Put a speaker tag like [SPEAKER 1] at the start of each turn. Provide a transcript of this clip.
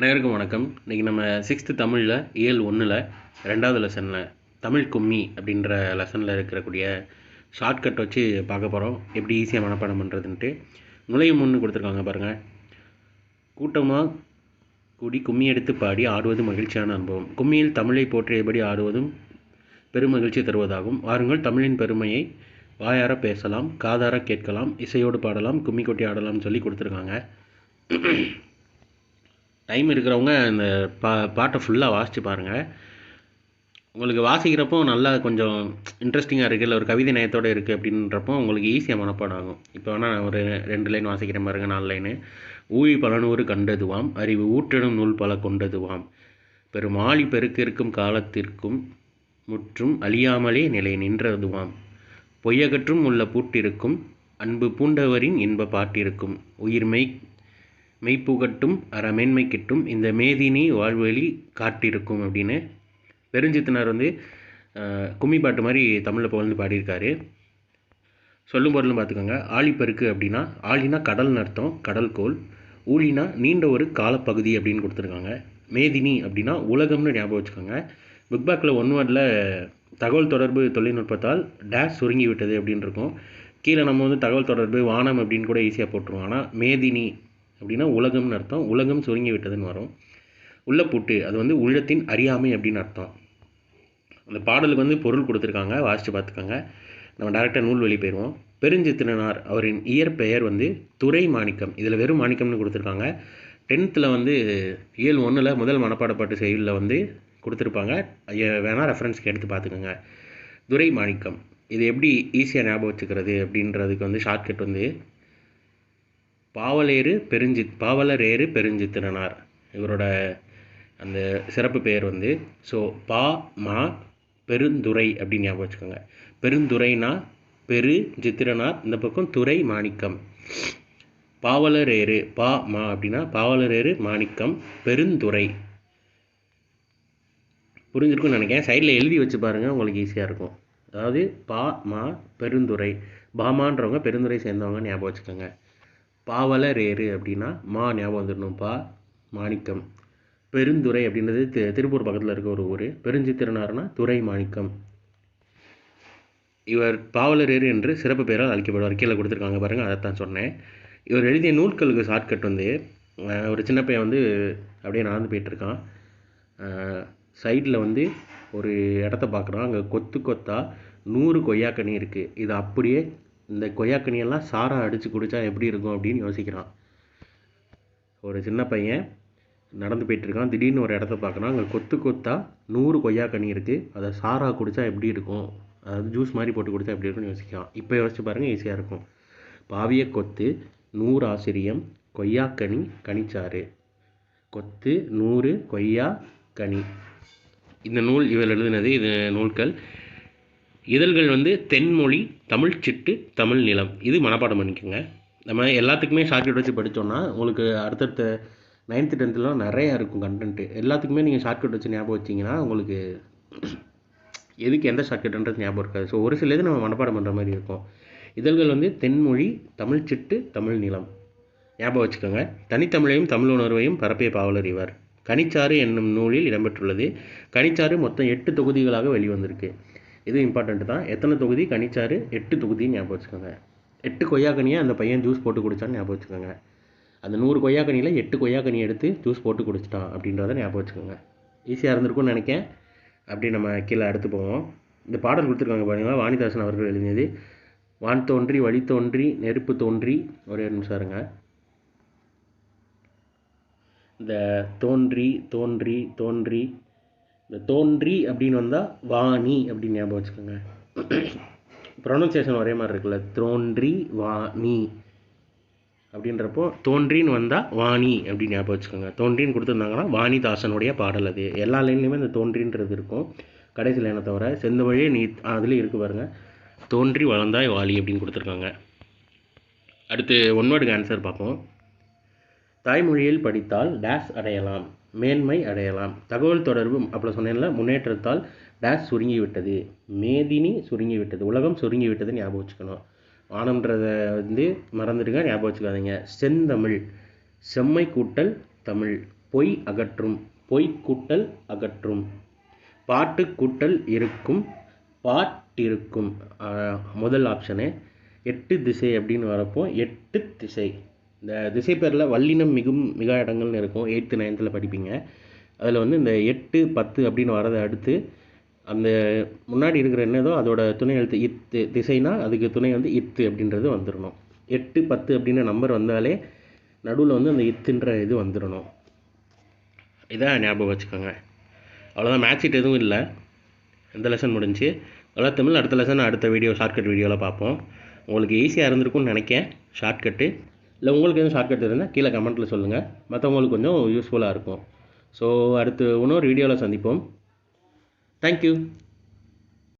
[SPEAKER 1] அனைவருக்கும் வணக்கம். இன்றைக்கி நம்ம சிக்ஸ்த்து தமிழில் இயல் ஒன்றில் ரெண்டாவது லெசனில் தமிழ் கும்மி அப்படின்ற லெசனில் இருக்கக்கூடிய ஷார்ட்கட் வச்சு பார்க்க போகிறோம் எப்படி ஈஸியாக மனப்பாடம் பண்ணுறதுன்ட்டு நுழையும் முன்னு கொடுத்துருக்காங்க பாருங்கள் கூட்டமாக கூடி கும்மி எடுத்து பாடி ஆடுவது மகிழ்ச்சியான அனுபவம். கும்மியில் தமிழை போற்றியபடி ஆடுவதும் பெருமகிழ்ச்சி தருவதாகும். வாருங்கள் தமிழின் பெருமையை வாயார பேசலாம் காதார கேட்கலாம் இசையோடு பாடலாம் கும்மி கொட்டி ஆடலாம்னு சொல்லி கொடுத்துருக்காங்க. டைம் இருக்கிறவங்க இந்த பா பாட்டை ஃபுல்லாக வாசித்து பாருங்கள் உங்களுக்கு வாசிக்கிறப்போ நல்லா கொஞ்சம் இன்ட்ரெஸ்டிங்காக இருக்குது இல்லை ஒரு கவிதை நயத்தோடு இருக்குது அப்படின்றப்போ உங்களுக்கு ஈஸியாக மனப்பாடம் ஆகும் இப்போ வேணால் நான் ஒரு ரெண்டு லைன் வாசிக்கிறேன் பாருங்க நாலு லைனு ஊழி பலனூறு கண்டதுவாம் அறிவு ஊற்றிடும் நூல் பல கொண்டதுவாம். பெரும் பெருக்கிருக்கும் காலத்திற்கும் முற்றும் அழியாமலே நிலை நின்றதுவாம். பொய்யகற்றும் உள்ள பூட்டிருக்கும் அன்பு பூண்டவரின் இன்ப பாட்டிருக்கும். உயிர்மெய் மெய்ப்புகட்டும் அறமேன்மை கிட்டும் இந்த மேதினி வாழ்வழி காட்டிருக்கும் அப்படின்னு பெருஞ்சித்தனார் வந்து கும்மி பாட்டு மாதிரி தமிழில் புகழ்ந்து பாடியிருக்காரு. சொல்லும் பொருளும் பார்த்துக்கோங்க. ஆழிப்பெருக்கு அப்படின்னா ஆழினா கடல்னு அர்த்தம் கடல் கோள் ஊழினா நீண்ட ஒரு காலப்பகுதி அப்படின்னு கொடுத்துருக்காங்க. மேதினி அப்படின்னா உலகம்னு ஞாபகம் வச்சுக்கோங்க. பிக்பாக்கில் ஒன் வேர்டில் தகவல் தொடர்பு தொழில்நுட்பத்தால் டேஷ் சுருங்கி விட்டது அப்படின்னு இருக்கும். கீழே நம்ம வந்து தகவல் தொடர்பு வானம் அப்படின்னு கூட ஈஸியாக போட்டுருவோம். ஆனால் மேதினி அப்படின்னா உலகம்னு அர்த்தம். உலகம் சுருங்கி விட்டதுன்னு வரும். உள்ள புட்டு அது வந்து உள்ளத்தின் அறியாமை அப்படின்னு அர்த்தம். அந்த பாடலுக்கு வந்து பொருள் கொடுத்துருக்காங்க வாசித்து பார்த்துக்கோங்க. நம்ம டேரெக்டாக நூல்வழி போயிடுவோம். பெருஞ்சித்திரனார் அவரின் இயற்பெயர் வந்து துறை மாணிக்கம் இதில் வெறும் மாணிக்கம்னு கொடுத்துருக்காங்க. டென்த்தில் வந்து இயல் ஒன்றில் முதல் மனப்பாடப்பாட்டு செயலில் வந்து கொடுத்துருப்பாங்க. வேணால் ரெஃபரன்ஸ்க்கு எடுத்து பார்த்துக்கோங்க. துரை மாணிக்கம் இது எப்படி ஈஸியாக ஞாபகம் வச்சுக்கிறது அப்படின்றதுக்கு வந்து ஷார்ட்கட் வந்து பாவலேறு பெருஞ்சித் பாவலரேறு பெருஞ்சித்திரனார். இவரோட அந்த சிறப்பு பெயர் வந்து ஸோ பா மா பெருந்துறை அப்படின்னு ஞாபகம் வச்சுக்கோங்க. பெருந்துறைனா பெரு சித்திரனார் இந்த பக்கம் துறை மாணிக்கம். பாவலரேறு பா மா அப்படின்னா பாவலரேறு மாணிக்கம் பெருந்துறை புரிஞ்சிருக்கும்னு நினைக்கிறேன். சைடில் எழுதி வச்சு பாருங்கள் உங்களுக்கு ஈஸியாக இருக்கும். அதாவது பா மா பெருந்துறை பாமான்றவங்க பெருந்துறை சேர்ந்தவங்க ஞாபகம் வச்சுக்கோங்க. பாவலரேறு அப்படின்னா மா ஞாபகம் வந்துடணும். பா மாணிக்கம். பெருந்துறை அப்படின்றது தி- திருப்பூர் பக்கத்தில் இருக்க ஒரு ஊர். பெருஞ்சித்திரனார்னா துறை மாணிக்கம். இவர் பாவலரேறு என்று சிறப்பு பெயரால் அழைக்கப்படுவார். கீழே கொடுத்துருக்காங்க பாருங்கள் அதைத்தான் சொன்னேன். இவர் எழுதிய நூல்களுக்கு ஷார்ட்கட் வந்து ஒரு சின்ன பையன் வந்து அப்படியே நடந்து போயிட்டுருக்கான். சைடில் வந்து ஒரு இடத்த பார்க்குறான். அங்கே கொத்து கொத்தா நூறு கொய்யாக்கனி இருக்குது இது அப்படியே இந்த கொய்யாக்கனியெல்லாம் சாரா அடித்து குடித்தா எப்படி இருக்கும் அப்படின்னு யோசிக்கிறான். ஒரு சின்ன பையன் நடந்து போயிட்டுருக்கான் திடீர்னு ஒரு இடத்த பார்க்குறான். அங்கே கொத்து கொத்தா நூறு கொய்யாக்கனி இருக்குது அதை சாரா குடித்தா எப்படி இருக்கும்? அதாவது ஜூஸ் மாதிரி போட்டு குடித்தா எப்படி இருக்கும்னு யோசிக்கிறான். இப்போ யோசிச்சு பாருங்கள் ஈஸியாக இருக்கும். பாவிய கொத்து நூறு ஆசிரியம் கொய்யாக்கனி கனிச்சாறு. கொத்து நூறு கொய்யா கனி இந்த நூல் இவர் எழுதினது இது நூல்கள். இதழ்கள் வந்து தென்மொழி தமிழ் சிட்டு தமிழ் நிலம். இது மனப்பாடம் பண்ணிக்கோங்க. நம்ம எல்லாத்துக்குமே ஷார்ட்கட் வச்சு படித்தோம்னா உங்களுக்கு அடுத்தடுத்த நைன்த்து டென்த்துலாம் நிறையா இருக்கும் கண்டென்ட்டு எல்லாத்துக்குமே நீங்கள் ஷார்ட்கட் வச்சு ஞாபகம் வச்சிங்கன்னா உங்களுக்கு எதுக்கு எந்த ஷார்ட்கட்ன்றது ஞாபகம் இருக்காது. ஸோ ஒரு சில இது நம்ம மனப்பாடம் பண்ணுற மாதிரி இருக்கும். இதழ்கள் வந்து தென்மொழி தமிழ் சிட்டு தமிழ் நிலம். ஞாபகம் வச்சுக்கோங்க. தனித்தமிழையும் தமிழ் உணர்வையும் பரப்பிய பாவலர் இவர். கனிச்சாறு என்னும் நூலில் இடம்பெற்றுள்ளது. கனிச்சாறு மொத்தம் எட்டு தொகுதிகளாக வெளிவந்திருக்கு. இது இம்பார்ட்டண்ட் தான். எத்தனை தொகுதி? கனிச்சாறு எட்டு தொகுதின்னு ஞாபகம் வச்சுக்கோங்க. எட்டு கொய்யாக்கனியை? அந்த பையன் ஜூஸ் போட்டு குடித்தான்னு ஞாபகம் வச்சுக்கோங்க. அந்த நூறு கொய்யாக்கனியில் எட்டு கொய்யாக்கனி எடுத்து ஜூஸ் போட்டு குடிச்சிட்டான் அப்படின்றத ஞாபகம் வச்சுக்கோங்க. ஈஸியாக இருந்திருக்கும்னு நினைக்கேன் அப்படி நம்ம கீழே அடுத்து போவோம். இந்த பாடல் கொடுத்துருக்காங்க பாருங்களா வாணிதாசன் அவர்கள் எழுதியது. வான் தோன்றி வழி தோன்றி நெருப்பு தோன்றி. ஒரே நிமிஷம் இருங்க. இந்த தோன்றி தோன்றி தோன்றி இந்த தோன்றி அப்படின்னு வந்தால் வாணி அப்படின்னு ஞாபகம் வச்சுக்கோங்க. ப்ரொனன்சியேஷன் ஒரே மாதிரி இருக்குல்ல. தோன்றி வாணி. அப்படின்றப்போ தோன்றின்னு வந்தால் வாணி அப்படின்னு ஞாபகம் வச்சுக்கோங்க. தோன்றின்னு கொடுத்துருந்தாங்கன்னா வாணிதாசனுடைய பாடல் அது. எல்லா லைன்லையுமே இந்த தோன்றின்றது இருக்கும். கடைசியில் என்ன தவிர செந்தமிழே நீ அதுலேயும் இருக்கு பாருங்க. தோன்றி வளர்ந்தாய் வாலி அப்படின்னு கொடுத்துருக்காங்க. அடுத்து ஒன் வேர்டுக்கு ஆன்சர் பார்ப்போம். தாய்மொழியில் படித்தால் டேஷ் அடையலாம் மேன்மை அடையலாம். தகவல் தொடர்பு அப்படி சொன்னேன்ல முன்னேற்றத்தால் டேஷ் சுருங்கி விட்டது மேதினி சுருங்கி விட்டது உலகம் சுருங்கிவிட்டது ஞாபகம் வச்சுக்கணும். வானம்ன்றதை வந்து மறந்துடுங்க ஞாபகம் வச்சுக்காதீங்க. செந்தமிழ் செம்மை கூட்டல் தமிழ் பொய் அகற்றும் பொய் கூட்டல் அகற்றும். பாட்டு கூட்டல் இருக்கும் பாட்டிருக்கும் முதல் ஆப்ஷனு எட்டு திசை அப்படின்னு வரப்போ எட்டு திசை. இந்த திசை பேரில் வல்லினம் மிகும் மிக இடங்கள்னு இருக்கும். எயித்து நைன்த்தில் படிப்பீங்க. அதில் வந்து இந்த எட்டு பத்து அப்படின்னு வரதை அடுத்து அந்த முன்னாடி இருக்கிற என்னதோ அதோட துணை எழுத்து இத்து திசைனா அதுக்கு துணை வந்து இத்து அப்படின்றது வந்துடணும். எட்டு பத்து அப்படின்ற நம்பர் வந்தாலே நடுவில் வந்து அந்த இத்துன்ற இது வந்துடணும். இதான் ஞாபகம் வச்சுக்கோங்க. அவ்வளோதான் மேட்ச் எதுவும் இல்லை. இந்த லெசன் முடிஞ்சு. அவ்வளோ தமிழ் அடுத்த லெசன் அடுத்த வீடியோ ஷார்ட்கட் வீடியோவில் பார்ப்போம். உங்களுக்கு ஈஸியாக இருந்திருக்கும்னு நினைக்கேன். ஷார்ட்கட்டு இல்லை உங்களுக்கு எதுவும் ஷார்ட்கட் இருந்தால் கீழே கமெண்ட்டில் சொல்லுங்கள் மற்றவங்களுக்கு கொஞ்சம் யூஸ்ஃபுல்லாக இருக்கும். ஸோ அடுத்து இன்னொரு வீடியோவில் சந்திப்போம். தேங்க்யூ